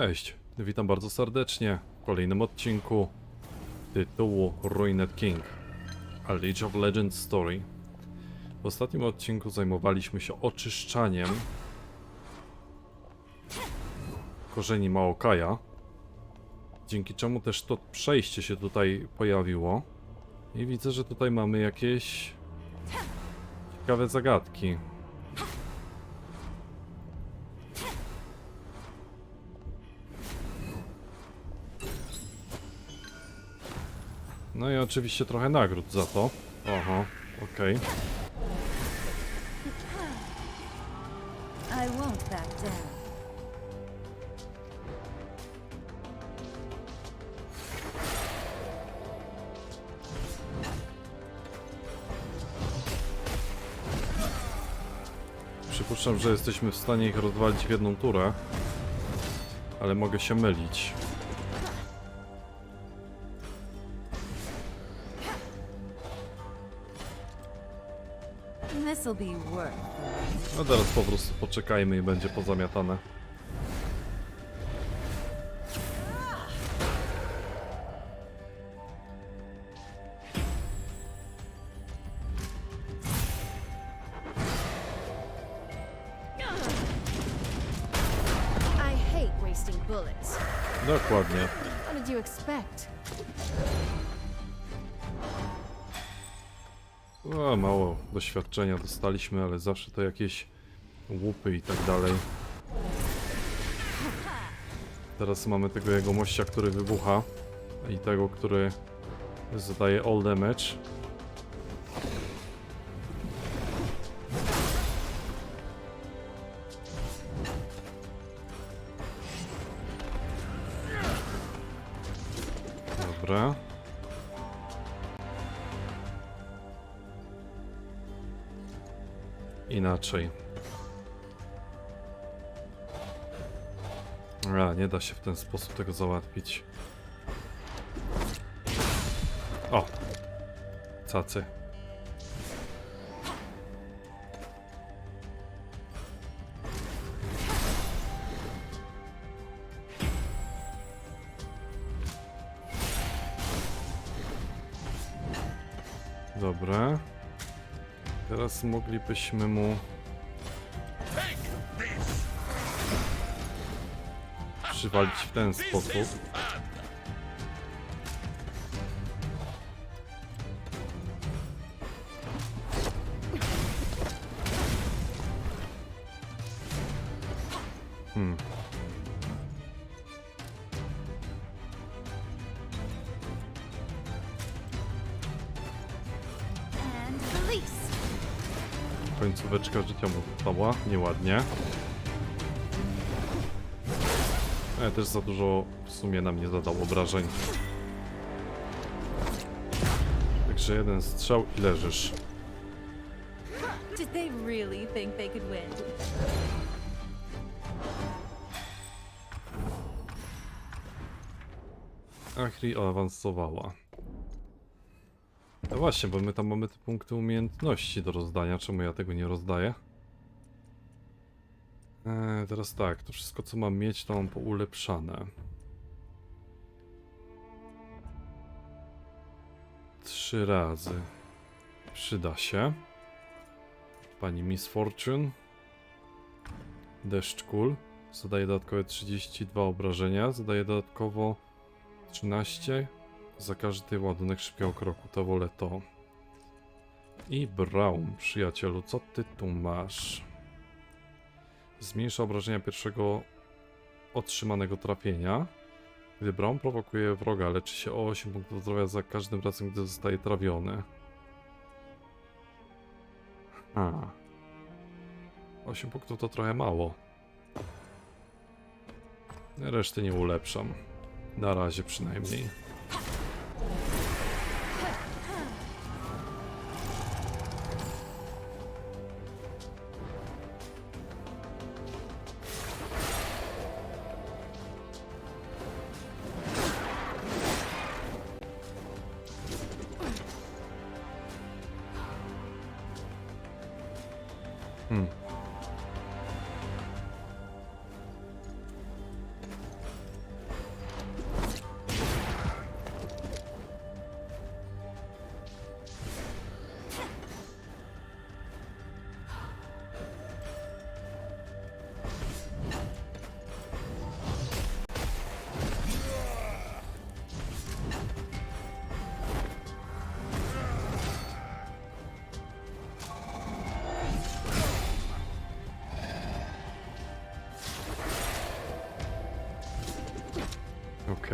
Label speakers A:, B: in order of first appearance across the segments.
A: Cześć, witam bardzo serdecznie w kolejnym odcinku tytułu Ruined King A League of Legends Story. W ostatnim odcinku zajmowaliśmy się oczyszczaniem korzeni Maokaja, dzięki czemu też to przejście się tutaj pojawiło. I widzę, że tutaj mamy jakieś ciekawe zagadki. No i oczywiście trochę nagród za to. Oho, okej.
B: I won't back down.
A: Przypuszczam, że jesteśmy w stanie ich rozwalić w jedną turę. Ale mogę się mylić. No teraz po prostu poczekajmy i będzie pozamiatane. Dokładnie.
B: What did you expect?
A: Doświadczenia dostaliśmy, ale zawsze to jakieś łupy i tak dalej. Teraz mamy tego jegomościa, który wybucha i tego, który zadaje all damage. Inaczej. A, nie da się w ten sposób tego załatwić. O! Cacy. Dobra. Teraz moglibyśmy mu... Przywalić w ten sposób. Końcóweczka życia mu została, nieładnie. Ale też za dużo w sumie nam nie zadał obrażeń. Także jeden strzał i leżysz.
B: Did they really think they could win?
A: Achri awansowała. No właśnie, bo my tam mamy te punkty umiejętności do rozdania. Czemu ja tego nie rozdaję? Eee, teraz tak, to wszystko co mam mieć, to mam poulepszane. Trzy razy. Przyda się. Pani Miss Fortune. Deszcz kul. Zadaje dodatkowe 32 obrażenia. Zadaje dodatkowo 13 za każdy ładunek szybkiego kroku, to wolę to. I Braum, przyjacielu, co ty tu masz? Zmniejsza obrażenia pierwszego otrzymanego trafienia. Gdy Braum prowokuje wroga, leczy się o 8 punktów zdrowia za każdym razem, gdy zostaje trawiony. Ha. 8 punktów to trochę mało. Reszty nie ulepszam. Na razie przynajmniej.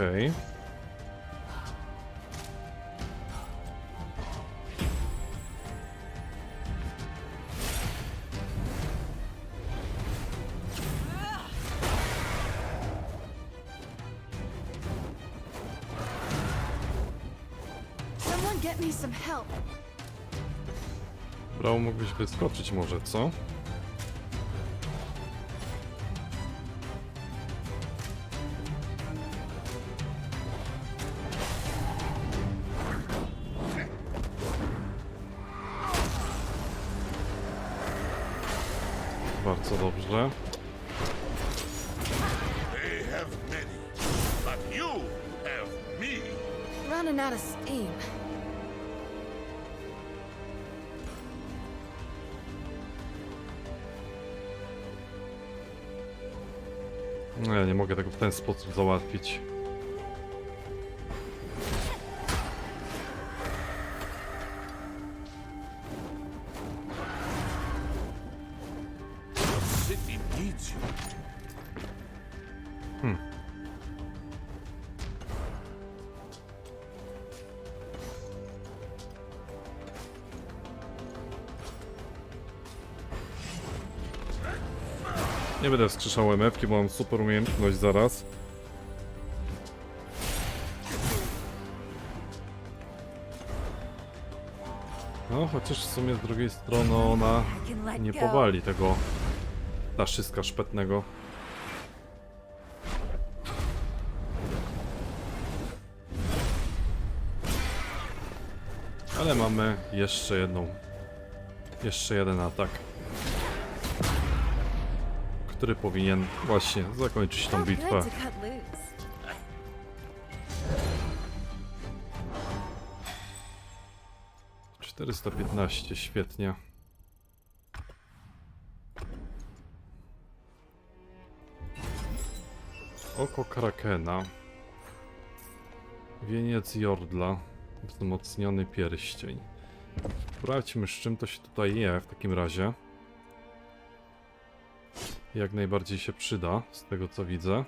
A: Okej.
B: Someone get me some help.
A: Brał mógłbyś wyskoczyć może, co? Bardzo dobrze.
B: Running out of steam.
A: No ja nie mogę tego w ten sposób załatwić. Nie będę wskrzeszał MF-ki, bo mam super umiejętność zaraz. No, chociaż w sumie z drugiej strony ona nie powali tego daszyska szpetnego. Ale mamy jeszcze jedną. Jeszcze jeden atak. Który powinien właśnie zakończyć tą bitwę. Czterysta piętnaście, świetnie. Oko Krakena. Wieniec Jordla. Wzmocniony pierścień. Sprawdźmy z czym to się tutaj je w takim razie. Jak najbardziej się przyda, z tego co widzę.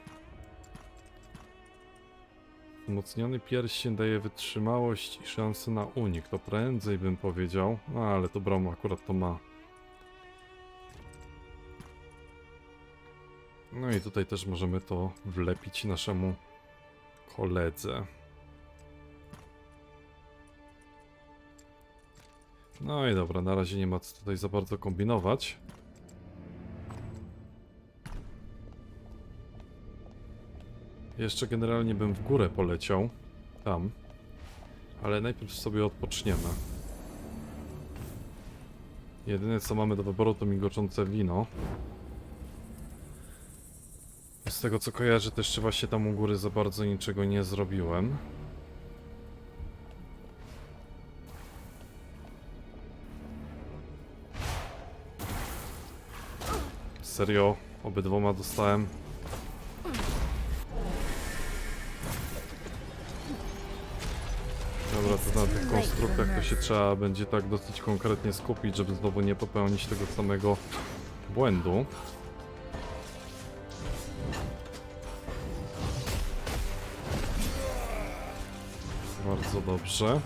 A: Wzmocniony pierścień daje wytrzymałość i szansę na unik. To prędzej bym powiedział. No ale to Brom akurat to ma. No i tutaj też możemy to wlepić naszemu koledze. No i dobra, na razie nie ma co tutaj za bardzo kombinować. Jeszcze generalnie bym w górę poleciał. Tam. Ale najpierw sobie odpoczniemy. Jedyne co mamy do wyboru to migoczące wino. Z tego co kojarzę to jeszcze właśnie tam u góry za bardzo niczego nie zrobiłem. Serio, obydwoma dostałem Dobra, to na tych konstruktach to się trzeba będzie tak dosyć konkretnie skupić, żeby znowu nie popełnić tego samego błędu. Bardzo dobrze.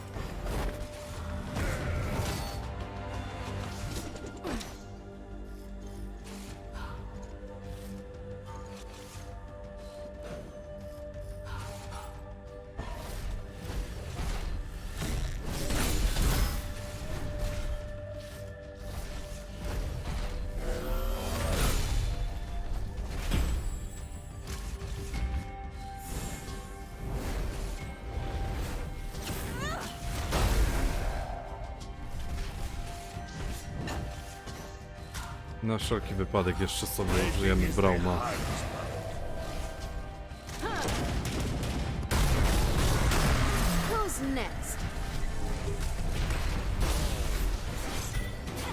A: Na wszelki wypadek jeszcze sobie użyjemy Brauma.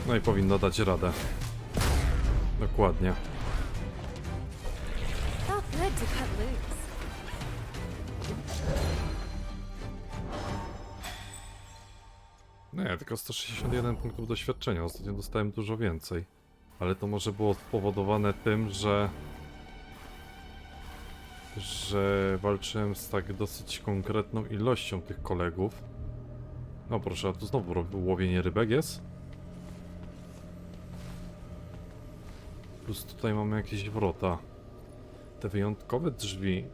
A: No i powinno dać radę. Dokładnie. Nie, tylko 161 punktów doświadczenia. Ostatnio dostałem dużo więcej. Ale to może było spowodowane tym, że że walczyłem z tak dosyć konkretną ilością tych kolegów. No proszę, a tu znowu łowienie rybek jest. Plus tutaj mamy jakieś wrota. Te wyjątkowe drzwi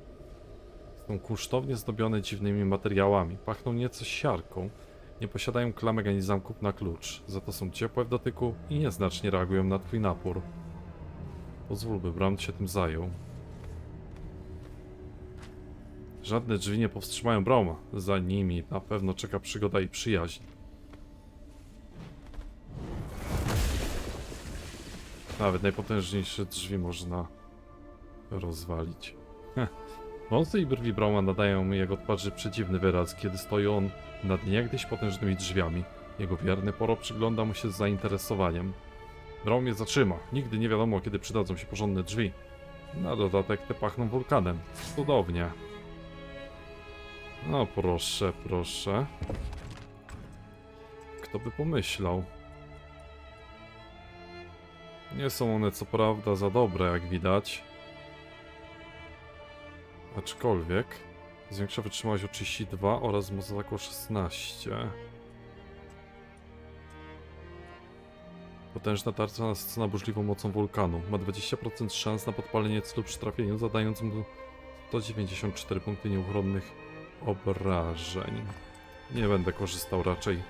A: są kunsztownie zdobione dziwnymi materiałami. Pachną nieco siarką. Nie posiadają klamek ani zamków na klucz. Za to są ciepłe w dotyku i nieznacznie reagują na twój napór. Pozwól, by Brand się tym zajął. Żadne drzwi nie powstrzymają Brauma. Za nimi na pewno czeka przygoda i przyjaźń. Nawet najpotężniejsze drzwi można rozwalić. Heh. Wąsy i brwi Brauma nadają jego twarzy przedziwny wyraz, kiedy stoi on nad niegdyś potężnymi drzwiami. Jego wierny poro przygląda mu się z zainteresowaniem. Braum je zatrzyma. Nigdy nie wiadomo, kiedy przydadzą się porządne drzwi. Na dodatek te pachną wulkanem. Cudownie. No proszę, proszę. Kto by pomyślał? Nie są one co prawda za dobre, jak widać. Aczkolwiek zwiększa wytrzymałość o 32 oraz moc ataku o 16. Potężna tarcza nasycona burzliwą mocą wulkanu. Ma 20% szans na podpalenie celu przy trafieniu, zadając mu 194 punkty nieuchronnych obrażeń. Nie będę korzystał raczej.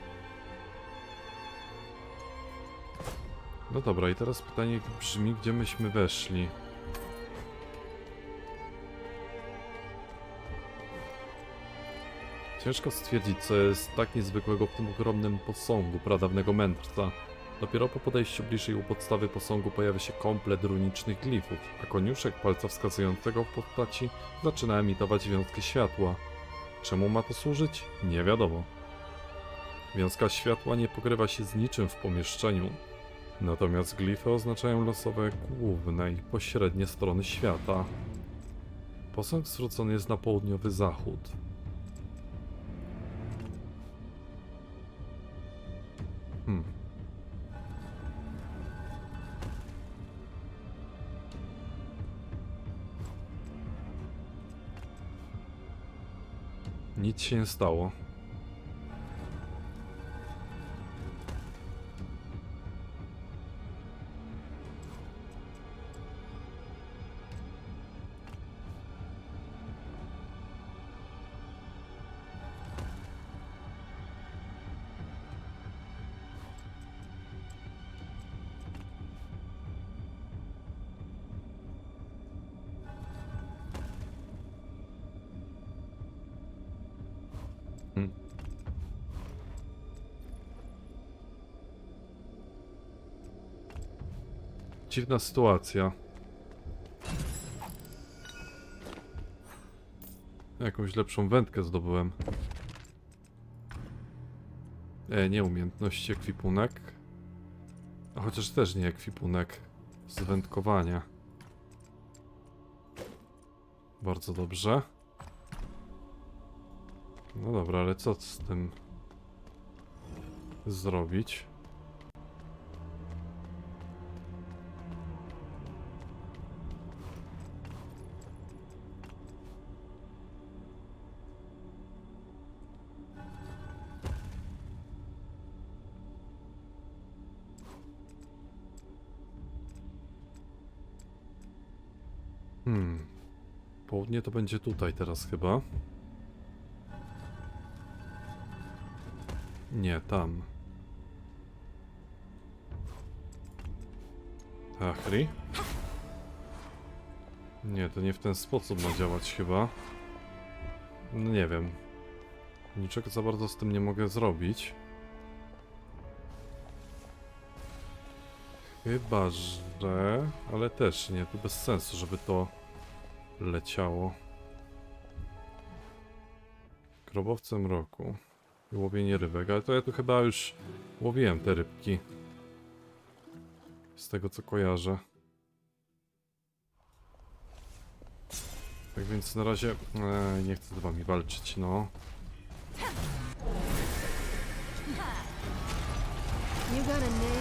A: No dobra, i teraz pytanie brzmi, gdzie myśmy weszli? Ciężko stwierdzić, co jest tak niezwykłego w tym ogromnym posągu pradawnego mędrca. Dopiero po podejściu bliżej u podstawy posągu pojawia się komplet runicznych glifów, a koniuszek palca wskazującego w postaci zaczyna emitować wiązki światła. Czemu ma to służyć? Nie wiadomo. Wiązka światła nie pokrywa się z niczym w pomieszczeniu, natomiast glify oznaczają losowe główne i pośrednie strony świata. Posąg zwrócony jest na południowy zachód. Nic się nie stało. Dziwna sytuacja. Jakąś lepszą wędkę zdobyłem. E, nie umiejętności, ekwipunek. A chociaż też nie ekwipunek. Z wędkowania. Bardzo dobrze. No dobra, ale co z tym zrobić? Południe to będzie tutaj teraz chyba. Nie, tam. Achri? Nie, to nie w ten sposób ma działać chyba. No nie wiem. Niczego za bardzo z tym nie mogę zrobić. Chyba, że... Ale też nie, to bez sensu, żeby to leciało. Grobowcem roku. I Łowienie rybek, ale to ja tu chyba już łowiłem te rybki. Z tego co kojarzę. Tak więc na razie e, nie chcę z wami walczyć, no.
B: You got a name,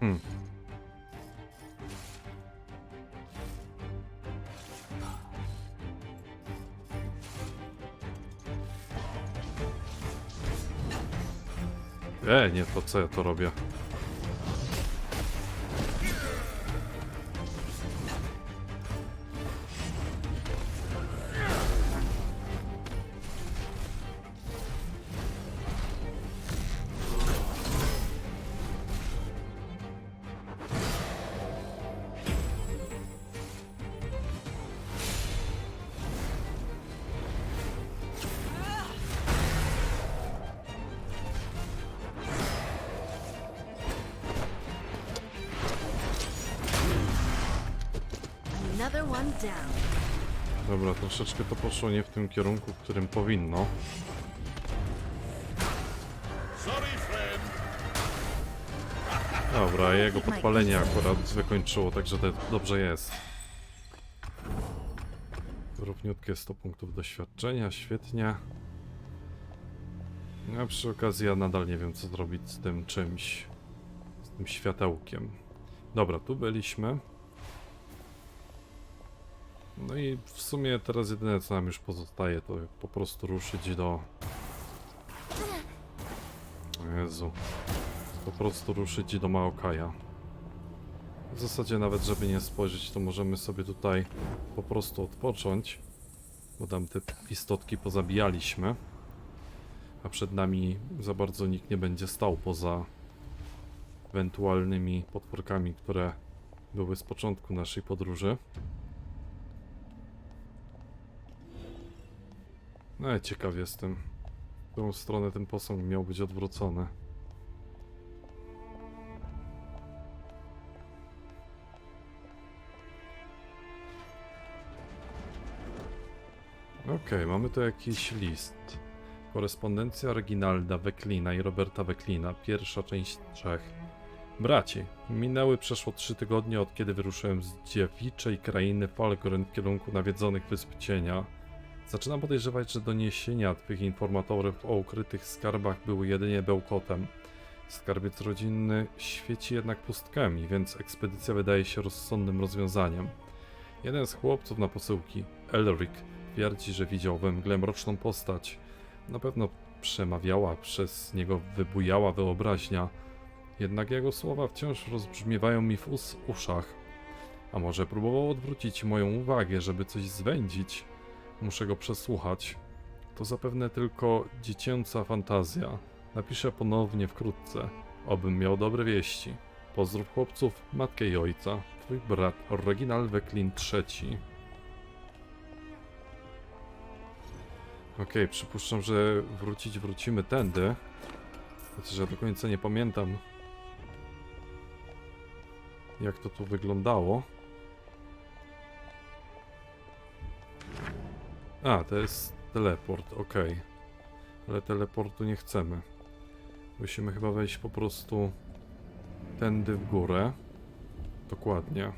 A: Hmm. E, nie, to co ja to robię? Troszeczkę to poszło nie w tym kierunku, w którym powinno. Dobra, jego podpalenie akurat wykończyło, także to dobrze jest. Równiutkie 100 punktów doświadczenia, świetnie. A przy okazji ja nadal nie wiem co zrobić z tym czymś. Z tym światełkiem. Dobra, tu byliśmy. No i w sumie teraz jedyne co nam już pozostaje to po prostu ruszyć do... Jezu po prostu ruszyć do Maokaja. W zasadzie nawet żeby nie spojrzeć, to możemy sobie tutaj po prostu odpocząć, bo tam te istotki pozabijaliśmy, a przed nami za bardzo nikt nie będzie stał poza ewentualnymi potworkami, które były z początku naszej podróży. No ja ciekaw jestem, w którą stronę ten posąg miał być odwrócony. Okej, mamy tu jakiś list. Korespondencja Reginalda Weklina i Roberta Weklina, pierwsza część trzech. Braci, minęły przeszło trzy tygodnie od kiedy wyruszyłem z dziewiczej krainy Falgren w kierunku nawiedzonych Wysp Cienia. Zaczynam podejrzewać, że doniesienia twych informatorów o ukrytych skarbach były jedynie bełkotem. Skarbiec rodzinny świeci jednak pustkami, więc ekspedycja wydaje się rozsądnym rozwiązaniem. Jeden z chłopców na posyłki, Elric, twierdzi, że widział we mgle mroczną postać. Na pewno przemawiała przez niego wybujała wyobraźnia, jednak jego słowa wciąż rozbrzmiewają mi w us uszach. A może próbował odwrócić moją uwagę, żeby coś zwędzić? Muszę go przesłuchać. To zapewne tylko dziecięca fantazja. Napiszę ponownie wkrótce, obym miał dobre wieści. Pozdrów chłopców, matkę i ojca. Twój brat Reginald Weklin III. Okej, przypuszczam, że wrócić wrócimy tędy. Chociaż ja do końca nie pamiętam, jak to tu wyglądało. A, to jest teleport, okej. Ale teleportu nie chcemy. Musimy chyba wejść po prostu tędy w górę. Dokładnie.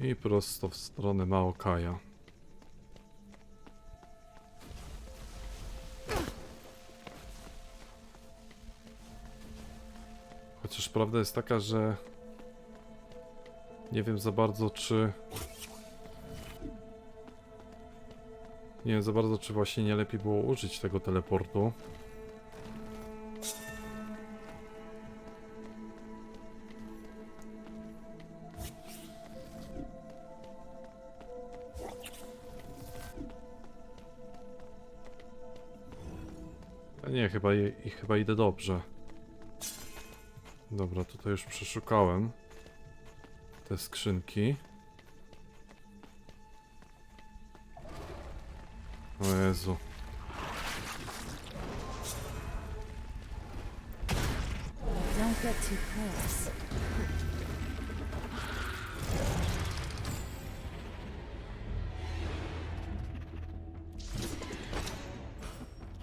A: I prosto w stronę Maokaja. Prawda jest taka, że nie wiem za bardzo, czy. Nie wiem za bardzo, czy właśnie nie lepiej było użyć tego teleportu. Nie, chyba, i chyba idę dobrze. Dobra, tutaj już przeszukałem te skrzynki. O Jezu.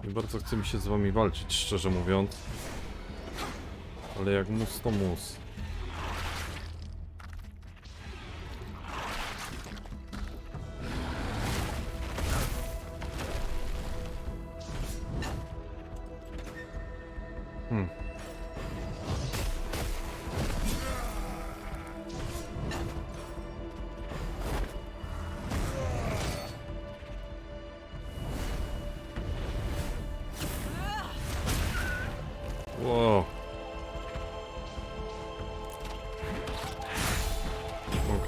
A: Nie bardzo chce mi się z wami walczyć, szczerze mówiąc. Ale jak mus, to mus.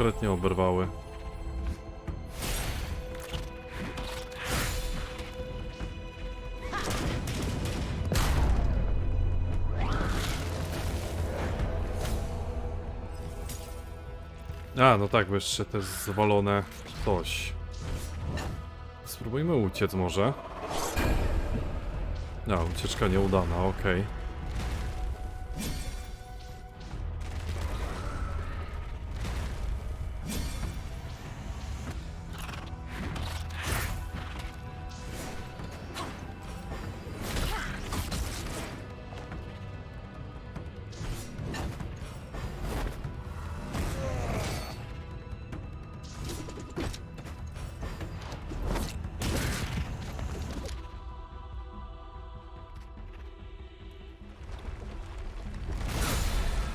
A: Konkretnie oberwały. A, no tak, bo jeszcze te zwalone coś. Spróbujmy uciec może. A, ucieczka nieudana, okej.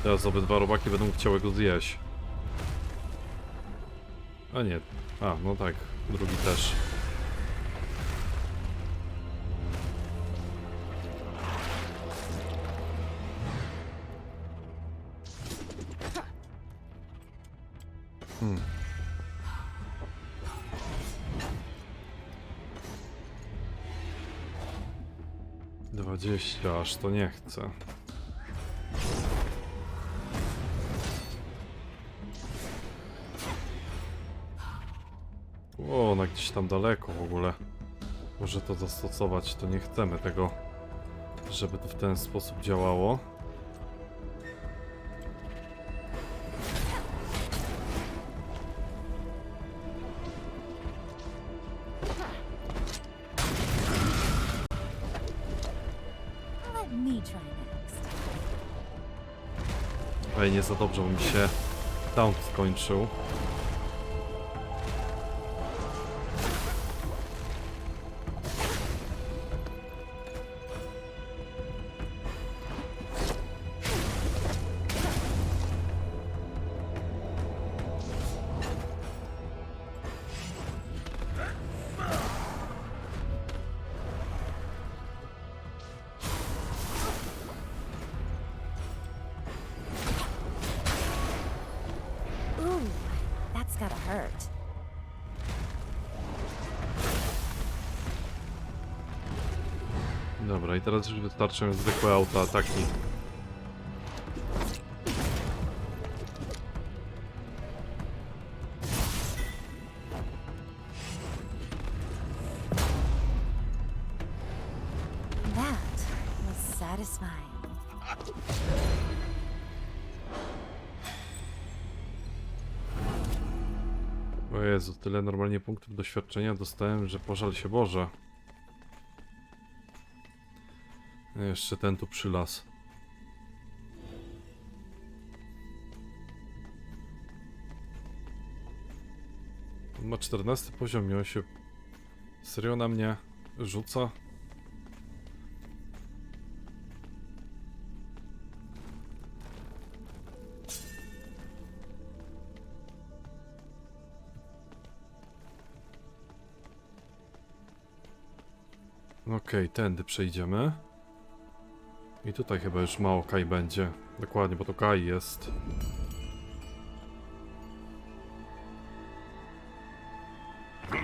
A: Teraz obydwa robaki będą chciały go zjeść. A nie. A, no tak. Drugi też. Hmm. Dwadzieścia, aż to nie chcę. O, ona gdzieś tam daleko w ogóle. Może to zastosować, to nie chcemy tego, żeby to w ten sposób działało. Ej, nie za dobrze, bo mi się down skończył. Dobra, i teraz już wystarczą zwykłe
B: was satisfying.
A: O Jezu, tyle normalnie punktów doświadczenia dostałem, że pożal się Boże. Jeszcze ten tu przylas. On ma 14 poziom i on się serio na mnie rzuca. Okej, tędy przejdziemy. I tutaj chyba już mało Kai będzie. Dokładnie, bo to Kai jest.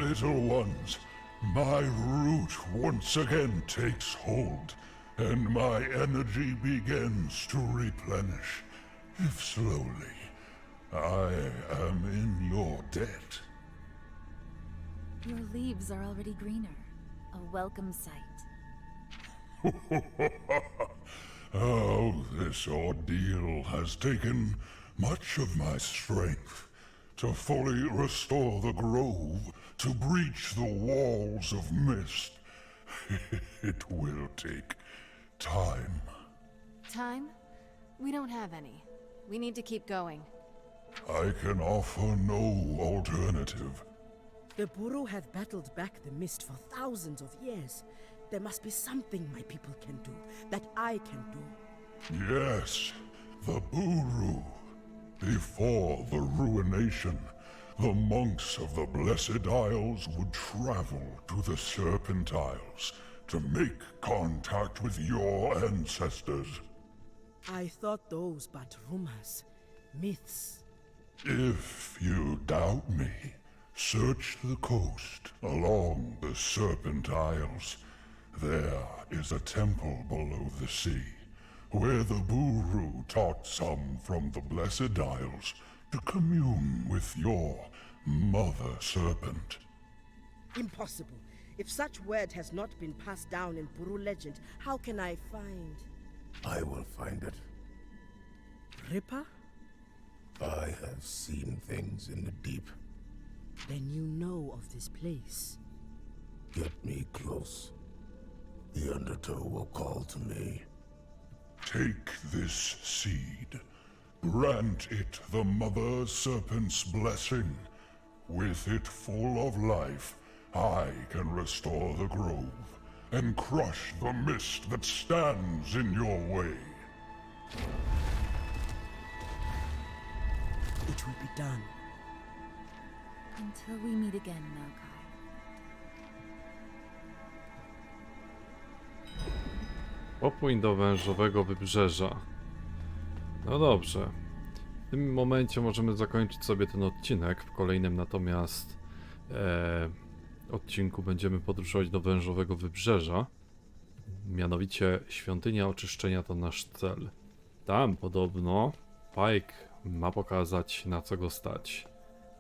C: Little ones, my root once again takes hold, and my energy begins to replenish, if slowly. I am in your debt.
B: Your leaves are already greener. A welcome sight.
C: Oh, this ordeal has taken much of my strength to fully restore the grove, to breach the walls of mist. it will take time.
D: Time? We don't have any. We need to keep going.
C: I can offer no alternative.
E: The Buru have battled back the mist for thousands of years. There must be something my people can do that I can do.
C: Yes, the Buru. Before the ruination, the monks of the Blessed Isles would travel to the Serpent Isles to make contact with your ancestors.
E: I thought those but rumors, myths.
C: If you doubt me, search the coast along the Serpent Isles. There is a temple below the sea, where the Buru taught some from the Blessed Isles to commune with your mother serpent.
E: Impossible. If such word has not been passed down in Buru legend, how can I find
F: I will find it.
E: Ripper?
F: I have seen things in the deep.
E: Then you know of this place.
F: Get me close. The Undertow will call to me.
C: Take this seed. Grant it the Mother Serpent's blessing. With it full of life, I can restore the grove and crush the mist that stands in your way.
E: It will be done.
B: Until we meet again, Maokai.
A: Popłyń do wężowego wybrzeża. No dobrze. W tym momencie możemy zakończyć sobie ten odcinek. W kolejnym natomiast e, odcinku będziemy podróżować do wężowego wybrzeża. Mianowicie świątynia oczyszczenia to nasz cel. Tam podobno Pike ma pokazać na co go stać.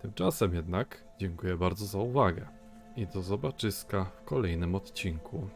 A: Tymczasem jednak dziękuję bardzo za uwagę i do zobaczyska w kolejnym odcinku.